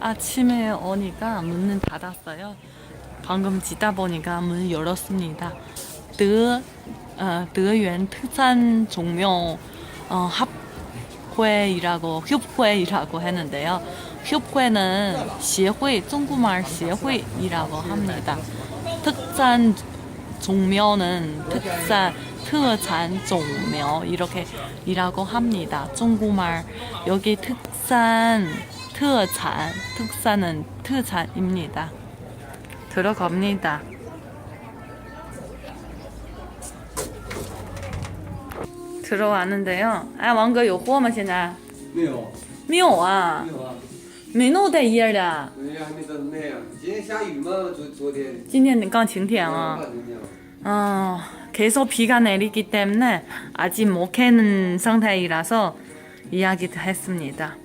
아침에 언니가 문을 닫았어요. 방금 지다보니까 문 열었습니다. 더, 어, 더연 특산 종묘 어, 합회이라고 협회이라고 했는데요. 협회는 시회, 중국말 시회이라고 합니다. 특산 종묘는 특산 특산 종묘 이렇게 이라고 합니다. 중국말 여기 특산 특산 특산은 특산입니다. 들어갑니다. 들어왔는데요. 아, 왕哥有货吗？现在没有，没有啊没，有啊，没弄在页的。人家还没到那样。今天下雨吗？昨昨天。今天刚晴天啊。 아, 그냥. 어, 계속 비가 내리기 때문에 아직 못 캐는 상태이라서 이야기도 했습니다.